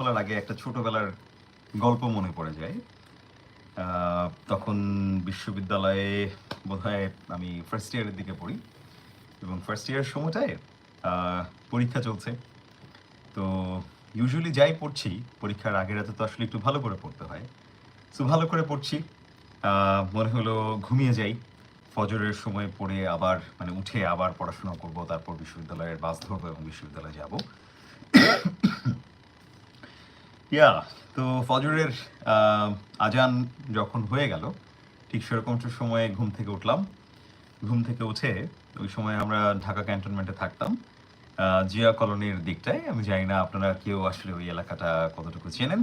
বলার আগে একটা ছোটবেলার গল্প মনে পড়ে যায়। তখন বিশ্ববিদ্যালয়ে বোধহয় আমি ফার্স্ট ইয়ারের দিকে পড়ি এবং ফার্স্ট ইয়ারের সময়টায় পরীক্ষা চলছে। তো ইউজুয়ালি যাই পড়ছি, পরীক্ষার আগের রাতে তো আসলে একটু ভালো করে পড়তে হয়। তো ভালো করে পড়ছি মনে হলো ঘুমিয়ে যাই। ফজরের সময় পড়ে আবার মানে উঠে আবার পড়াশোনা করব, তারপর বিশ্ববিদ্যালয়ের বাস ধরবো এবং বিশ্ববিদ্যালয়ে যাব। ইয়া তো ফজরের আজান যখন হয়ে গেল, ঠিক সেরকম সময়ে ঘুম থেকে উঠলাম। ঘুম থেকে উঠে ওই সময় আমরা ঢাকা ক্যান্টনমেন্টে থাকতাম। জিয়া কলোনির দিকটায়। আমি জানি না আপনারা কেউ আসলে ওই এলাকাটা কতটুকু চেনেন,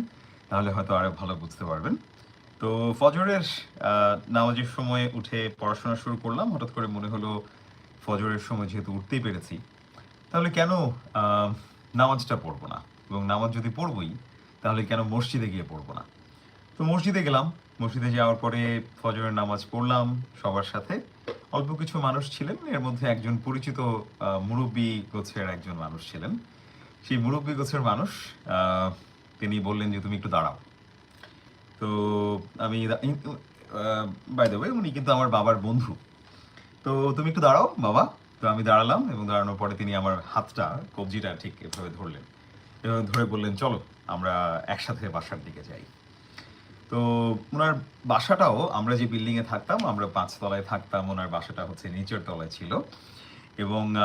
তাহলে হয়তো আরও ভালো বুঝতে পারবেন। তো ফজরের নামাজের সময় উঠে পড়াশোনা শুরু করলাম। হঠাৎ করে মনে হলো ফজরের সময় যেহেতু উঠতেই পেরেছি, তাহলে কেন নামাজটা পড়ব না? এবং নামাজ যদি পড়বই তাহলে কেন মসজিদে গিয়ে পড়ব না? তো মসজিদে গেলাম। মসজিদে যাওয়ার পরে ফজরের নামাজ পড়লাম, সবার সাথে। অল্প কিছু মানুষ ছিলেন, এর মধ্যে একজন পরিচিত মুরব্বী গোছের একজন মানুষ ছিলেন। সেই মুরব্বী গোছের মানুষ তিনি বললেন যে, তুমি একটু দাঁড়াও। তো আমি বাই ওয়ে উনি কিন্তু আমার বাবার বন্ধু। তো তুমি একটু দাঁড়াও, বাবা। তো আমি দাঁড়ালাম এবং দাঁড়ানোর পরে তিনি আমার হাতটা, কবজিটা ঠিক এভাবে ধরলেন। ধরে বললেন, চলো, আমরা একসাথে বাসার দিকে যাই। তো ওনার বাসাটাও আমরা যে বিল্ডিং এ থাকতাম, আমরা পাঁচতলায় থাকতাম, ওনার বাসাটা হচ্ছে নিচের তলায় ছিল। এবং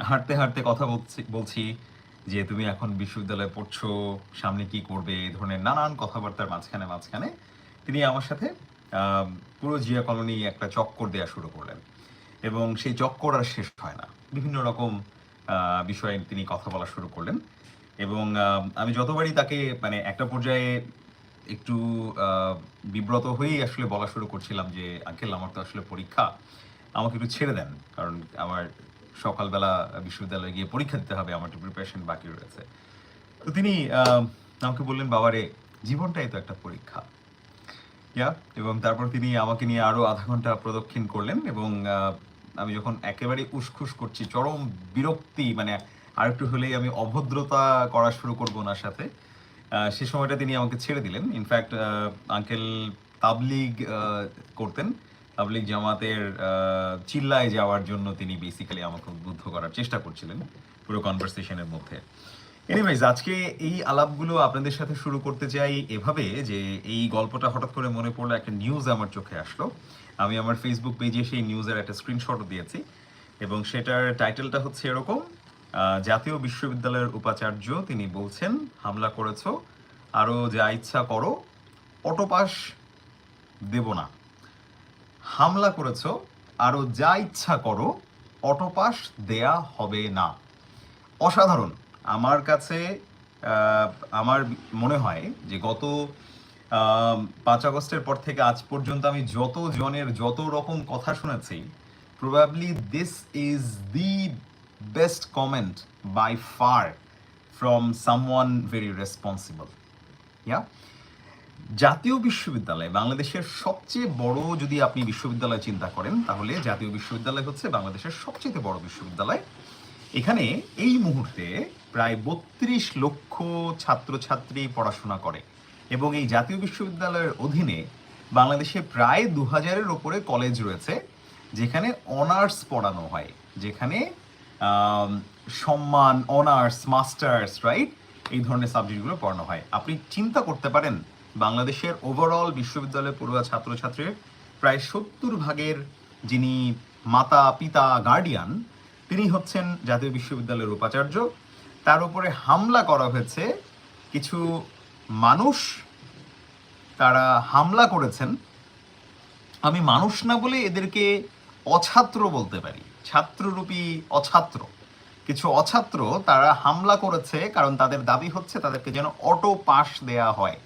হাঁটতে হাঁটতে কথা বলছি বলছি যে, তুমি এখন বিশ্ববিদ্যালয়ে পড়ছো, সামনে কি করবে? এই ধরনের নানান কথাবার্তার মাঝখানে মাঝখানে তিনি আমার সাথে পুরো জিয়া কলোনি একটা চক্কর দেওয়া শুরু করলেন। এবং সেই চক্কর আর শেষ হয় না। বিভিন্ন রকম বিষয়ে তিনি কথা বলা শুরু করলেন। এবং আমি যতবারই তাকে মানে একটা পর্যায়ে একটু বিব্রত হয়েই আসলে বলা শুরু করছিলাম যে, আঙ্কেল, আমার তো আসলে পরীক্ষা, আমাকে একটু ছেড়ে দেন, কারণ আমার সকালবেলা বিশ্ববিদ্যালয়ে গিয়ে পরীক্ষা দিতে হবে, আমার একটু প্রিপারেশন বাকি রয়েছে। তো তিনি আমাকে বললেন, বাবারে, জীবনটাই তো একটা পরীক্ষা। ইয়া এবং তারপর তিনি আমাকে নিয়ে আরও আধা ঘণ্টা প্রদক্ষিণ করলেন এবং আমি যখন একেবারে উসখুস করছি, চরম বিরক্তি মানে আর একটু হলেই আমি অভদ্রতা করা শুরু করব ওনার সাথে সে সময়টা তিনি আমাকে ছেড়ে দিলেন। ইনফ্যাক্ট আঙ্কেল তাবলিগ করতেন। তাবলিগ জামাতের চিল্লায় যাওয়ার জন্য তিনি বেসিক্যালি আমাকে উদ্বুদ্ধ করার চেষ্টা করছিলেন পুরো কনভারসেশনের মধ্যে। এনিওয়েজ আজকে এই আলাপগুলো আপনাদের সাথে শুরু করতে চাই এভাবে যে এই গল্পটা হঠাৎ করে মনে পড়ল, একটা নিউজ আমার চোখে আসলো। আমি আমার ফেসবুক পেজে সেই নিউজের একটা স্ক্রিনশটও দিয়েছি এবং সেটার টাইটেলটা হচ্ছে এরকম জাতীয় বিশ্ববিদ্যালয়ের উপাচার্য তিনি বলছেন, হামলা করেছ আরও যা ইচ্ছা করো অটোপাস দেব না। হামলা করেছ আরও যা ইচ্ছা করো অটোপাস দেয়া হবে না। অসাধারণ। আমার কাছে আমার মনে হয় যে গত পাঁচ আগস্টের পর থেকে আজ পর্যন্ত আমি যত জনের যত রকম কথা শুনেছি probably this is the best comment by far from someone very responsible yeah জাতীয় বিশ্ববিদ্যালয় বাংলাদেশের সবচেয়ে বড় যদি আপনি বিশ্ববিদ্যালয় চিন্তা করেন, তাহলে জাতীয় বিশ্ববিদ্যালয় হচ্ছে বাংলাদেশের সবচেয়ে বড় বিশ্ববিদ্যালয়। এখানে এই মুহূর্তে প্রায় বত্রিশ লক্ষ ছাত্রছাত্রী পড়াশোনা করে। এবং এই জাতীয় বিশ্ববিদ্যালয়ের অধীনে বাংলাদেশে প্রায় দু হাজারের ওপরে কলেজ রয়েছে, যেখানে অনার্স পড়ানো হয়, যেখানে সম্মান অনার্স মাস্টার্স রাইট এই ধরনের সাবজেক্টগুলো পড়ানো হয়। আপনি চিন্তা করতে পারেন, বাংলাদেশের ওভারঅল বিশ্ববিদ্যালয় পড়ুয়া ছাত্রছাত্রীর প্রায় সত্তর ভাগের যিনি মাতা, পিতা গার্ডিয়ান তিনি হচ্ছেন জাতীয় বিশ্ববিদ্যালয়ের উপাচার্য। তার উপরে হামলা করা হয়েছে কিছু মানুষ তারা হামলা করেছেন, আমি মানুষ না বলে এদেরকে অছাত্র বলতে পারি। ছাত্ররূপী অছাত্র। কিছু অছাত্র তারা হামলা করেছে কারণ তাদের দাবি হচ্ছে তাদেরকে যেন অটো পাস দেয়া হয়।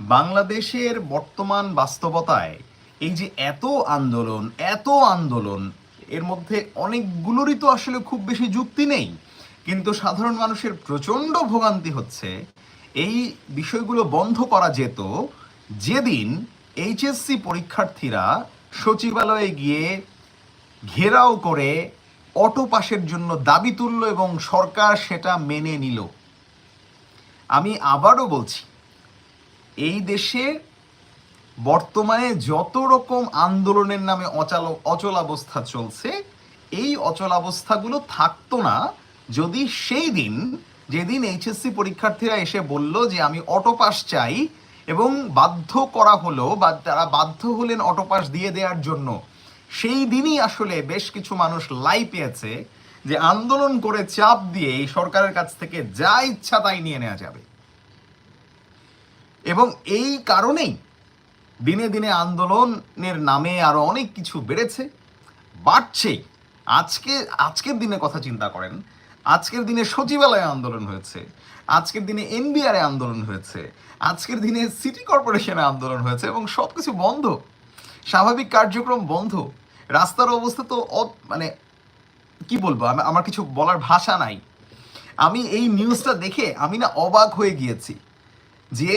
বাংলাদেশের বর্তমান বাস্তবতায় এই যে এত আন্দোলন এত আন্দোলন, এর মধ্যে অনেকগুলোরই তো আসলে খুব বেশি যুক্তি নেই। কিন্তু সাধারণ মানুষের প্রচণ্ড ভোগান্তি হচ্ছে এই বিষয়গুলো বন্ধ করা যেত যেদিন এইচএসসি পরীক্ষার্থীরা সচিবালয়ে গিয়ে ঘেরাও করে অটো পাসের জন্য দাবি তুলল এবং সরকার সেটা মেনে নিল। আমি আবারও বলছি, এই দেশে বর্তমানে যত রকম আন্দোলনের নামে অচল অচলাবস্থা চলছে, এই অচলাবস্থাগুলো থাকতো না যদি সেই দিন যেদিন এইচএসসি পরীক্ষার্থীরা এসে বলল যে আমি অটোপাস চাই এবং বাধ্য করা হলো বা তারা বাধ্য হলেন অটোপাস দিয়ে দেওয়ার জন্য, সেই দিনই আসলে বেশ কিছু মানুষ লাই পেয়েছে যে আন্দোলন করে চাপ দিয়ে এই সরকারের কাছ থেকে যা ইচ্ছা তাই নিয়ে নেওয়া যাবে। এবং এই কারণেই দিনে দিনে আন্দোলনের নামে আরও অনেক কিছু বেড়েছে। বাড়ছে আজকে, আজকের দিনে কথা চিন্তা করেন আজকের দিনে সচিবালয়ে আন্দোলন হয়েছে, আজকের দিনে এনবিআর আন্দোলন হয়েছে, আজকের দিনে সিটি কর্পোরেশনে আন্দোলন হয়েছে এবং সব কিছু বন্ধ। স্বাভাবিক কার্যক্রম বন্ধ। রাস্তার অবস্থা তো মানে কি বলব? আমার কিছু বলার ভাষা নাই। আমি এই নিউজটা দেখে আমি না অবাক হয়ে গিয়েছি যে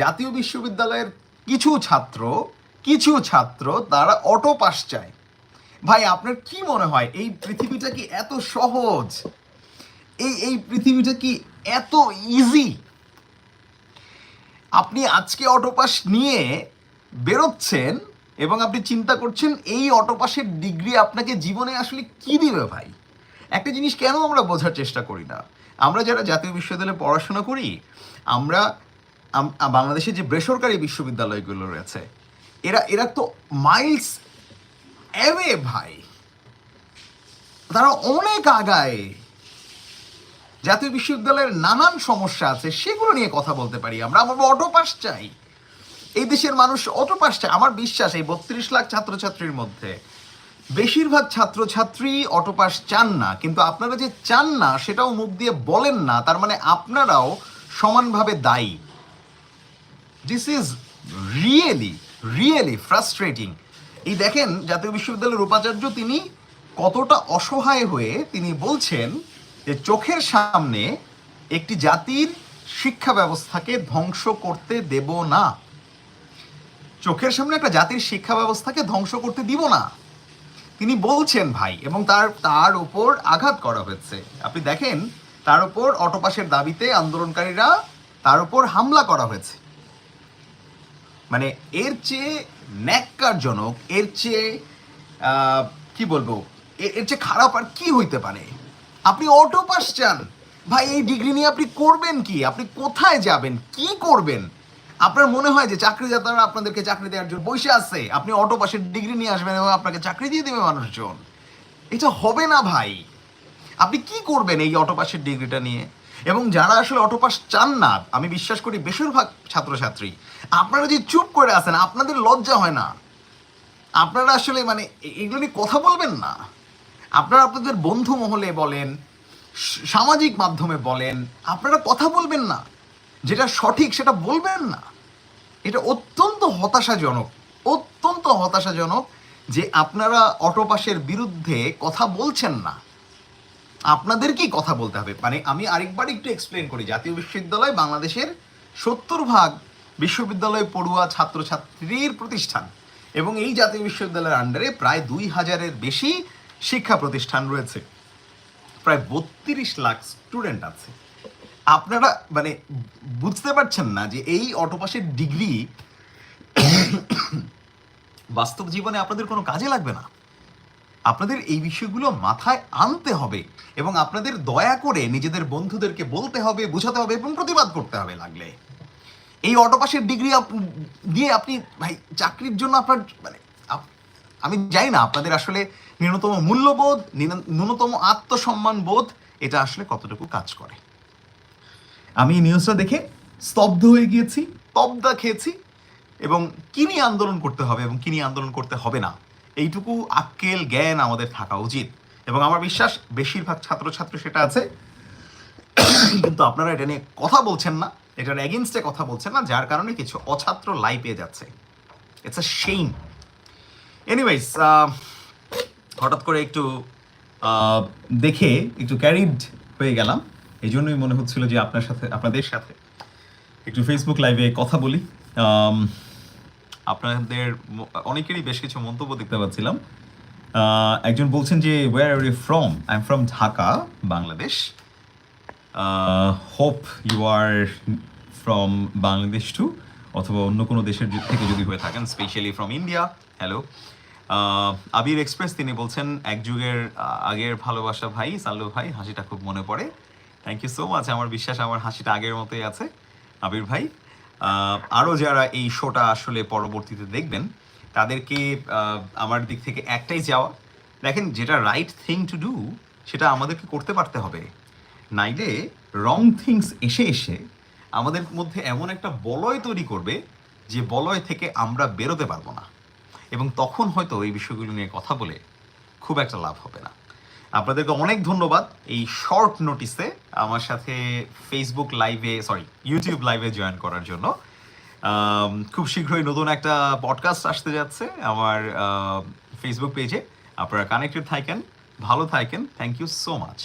জাতীয় বিশ্ববিদ্যালয়ের কিছু ছাত্র কিছু ছাত্র তারা অটো পাস চায়। ভাই, আপনার কি মনে হয়? এই পৃথিবীটা কি এত সহজ? এই এই পৃথিবীটা কি এত ইজি আপনি আজকে অটোপাস নিয়ে বেরোচ্ছেন এবং আপনি চিন্তা করছেন, এই অটোপাসের ডিগ্রি আপনাকে জীবনে আসলে কি দিবে ভাই? একটা জিনিস কেন আমরা বোঝার চেষ্টা করি না? আমরা যারা জাতীয় বিশ্ববিদ্যালয়ে পড়াশোনা করি, আমরা, আম- বাংলাদেশে যে বেসরকারি বিশ্ববিদ্যালয়গুলো রয়েছে, এরা এরা তো মাইলস অ্যাওয়ে ভাই। তারা অনেক আগায়। জাতীয় বিশ্ববিদ্যালয়ের নানান সমস্যা আছে, সেগুলো নিয়ে কথা বলতে পারি আমরা। আমরা অটো পাস চাই। এই দেশের মানুষ অটো পাস চায়। আমার বিশ্বাস এই বত্রিশ লাখ ছাত্রছাত্রীর মধ্যে বেশিরভাগ ছাত্রছাত্রী অটো পাস চান না। কিন্তু আপনারা যে চান না, সেটাও মুখ দিয়ে বলেন না। তার মানে আপনারাও সমানভাবে দায়ী। This is really really frustrating এই দেখেন, জাতীয় বিশ্ববিদ্যালয়ের উপাচার্য তিনি কতটা অসহায় হয়ে তিনি বলছেন যে চোখের সামনে একটি জাতির শিক্ষা ব্যবস্থাকে ধ্বংস করতে দেব না। চোখের সামনে একটা জাতির শিক্ষা ব্যবস্থাকে ধ্বংস করতে দিব না। তিনি বলছেন, ভাই, এবং তার তার উপর আঘাত করা হয়েছে। আপনি দেখেন, তার উপর অটোপাসের দাবিতে আন্দোলনকারীরা তার উপর হামলা করা হয়েছে। মানে এর চেয়ে ন্যাক্কারজনক, এর চেয়ে কি বলব এর চেয়ে খারাপ আর কি হইতে পারে? আপনি অটো পাস চান। ভাই, এই ডিগ্রি নিয়ে আপনি করবেন কি? আপনি কোথায় যাবেন? কি করবেন? আপনার মনে হয় যে চাকরিদাতারা আপনাদেরকে চাকরি দেওয়ার জন্য বসে আছে। আপনি অটো পাসের ডিগ্রি নিয়ে আসবেন এবং আপনাকে চাকরি দিয়ে দেবে মানুষজন। এটা হবে না ভাই। আপনি কি করবেন এই অটো অটোপাসের ডিগ্রিটা নিয়ে? এবং যারা আসলে অটোপাস চান না, আমি বিশ্বাস করি বেশিরভাগ ছাত্রছাত্রী, আপনারা যদি চুপ করে আছেন, আপনাদের লজ্জা হয় না। আপনারা আসলে মানে এগুলো নিয়ে কথা বলবেন না। আপনারা আপনাদের বন্ধু মহলে বলেন সামাজিক মাধ্যমে বলেন, আপনারা কথা বলবেন না। যেটা সঠিক সেটা বলবেন না। এটা অত্যন্ত হতাশাজনক অত্যন্ত হতাশাজনক যে আপনারা অটোপাসের বিরুদ্ধে কথা বলছেন না। আপনাদেরকেই কথা বলতে হবে। মানে আমি আরেকবার একটু এক্সপ্লেন করি। জাতীয় বিশ্ববিদ্যালয় বাংলাদেশের সত্তর ভাগ বিশ্ববিদ্যালয় পড়ুয়া ছাত্রছাত্রীর প্রতিষ্ঠান এবং এই জাতীয় বিশ্ববিদ্যালয়ের আন্ডারে প্রায় দুই হাজারের বেশি শিক্ষা প্রতিষ্ঠান রয়েছে। প্রায় বত্রিশ লাখ স্টুডেন্ট আছে। আপনারা মানে বুঝতে পারছেন না যে এই অটোপাসের ডিগ্রি বাস্তব জীবনে আপনাদের কোনো কাজে লাগবে না। আপনাদের এই বিষয়গুলো মাথায় আনতে হবে এবং আপনাদের দয়া করে নিজেদের বন্ধুদেরকে বলতে হবে, বোঝাতে হবে এবং প্রতিবাদ করতে হবে লাগলে। এই অটোপাসের ডিগ্রি দিয়ে আপনি ভাই চাকরির জন্য আপনার মানে আমি জানি না, আপনাদের আসলে ন্যূনতম মূল্যবোধ ন্যূনতম আত্মসম্মান বোধ, এটা আসলে কতটুকু কাজ করে। আমি নিউজটা দেখে স্তব্ধ হয়ে গিয়েছি, তবদা খেয়েছি, এবং কি নিয়ে আন্দোলন করতে হবে এবং কি নিয়ে আন্দোলন করতে হবে না, এইটুকু আক্কেল জ্ঞান আমাদের থাকা উচিত। এবং আমার বিশ্বাস, বেশিরভাগ ছাত্রছাত্রী সেটা আছে, কিন্তু আপনারা এটা নিয়ে কথা বলছেন না এটার এগেনস্টে কথা বলছেন না, যার কারণে কিছু অছাত্র লাই পেয়ে যাচ্ছে। ইটস আ সেইম এনিওয়েজ হঠাৎ করে একটু দেখে একটু ক্যারিড হয়ে গেলাম। এই জন্যই মনে হচ্ছিল যে আপনার সাথে, আপনাদের সাথে একটু ফেসবুক লাইভে কথা বলি। আপনাদের অনেকেরই বেশ কিছু মন্তব্য দেখতে পাচ্ছিলাম। একজন বলছেন যে where are you from I am from Dhaka, Bangladesh. Hope you are from Bangladesh too অথবা অন্য কোনো দেশের থেকে যদি হয়ে থাকেন specially from India hello Abir express, তিনি বলছেন, এক যুগের আগের ভালোবাসা ভাই, সাল্লু ভাই, হাসিটা খুব মনে পড়ে। থ্যাংক ইউ সো মাচ আমার বিশ্বাস, আমার হাসিটা আগের মতোই আছে, আবির ভাই। আরও যারা এই শোটা আসলে পরবর্তীতে দেখবেন, তাদেরকে আমার দিক থেকে একটাই যাওয়া দেখেন, যেটা রাইট থিং টু ডু সেটা আমাদেরকে করতে পারতে হবে। নাইলে রং থিংস এসে এসে আমাদের মধ্যে এমন একটা বলয় তৈরি করবে, যে বলয় থেকে আমরা বেরোতে পারব না। এবং তখন হয়তো এই বিষয়গুলো নিয়ে কথা বলে খুব একটা লাভ হবে না। আপনাদেরকে অনেক ধন্যবাদ এই শর্ট নোটিসে আমার সাথে ফেসবুক লাইভে সরি ইউটিউব লাইভে জয়েন করার জন্য। খুব শীঘ্রই নতুন একটা পডকাস্ট আসতে যাচ্ছে আমার ফেসবুক পেজে আপনারা কানেক্টেড থাকেন, ভালো থাকেন। Thank you so much